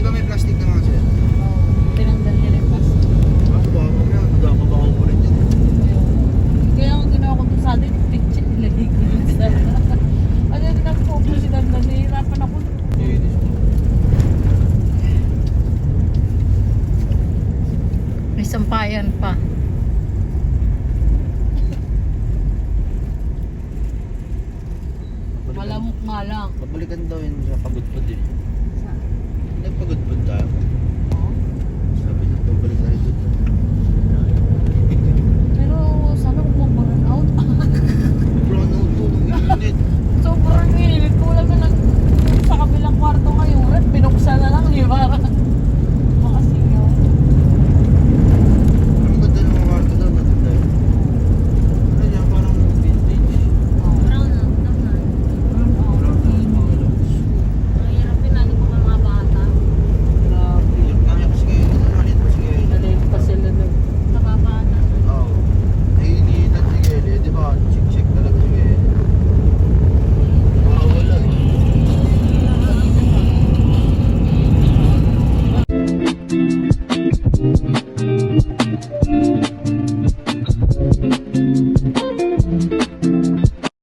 Di ba may plastic na mga sir? Oo, tinanggal nila yung plastic. Ako ba? Huwag na, nagkakabaho ko rin yun. Kaya ang ginawa ko doon sa atin, picture nilagay ko doon sa Ano yun, nagpupo si Dandan, nahihirapan ako. Iinis mo. May sampayan pa. Malamok nga lang. Babalikan daw yun sa kabutbut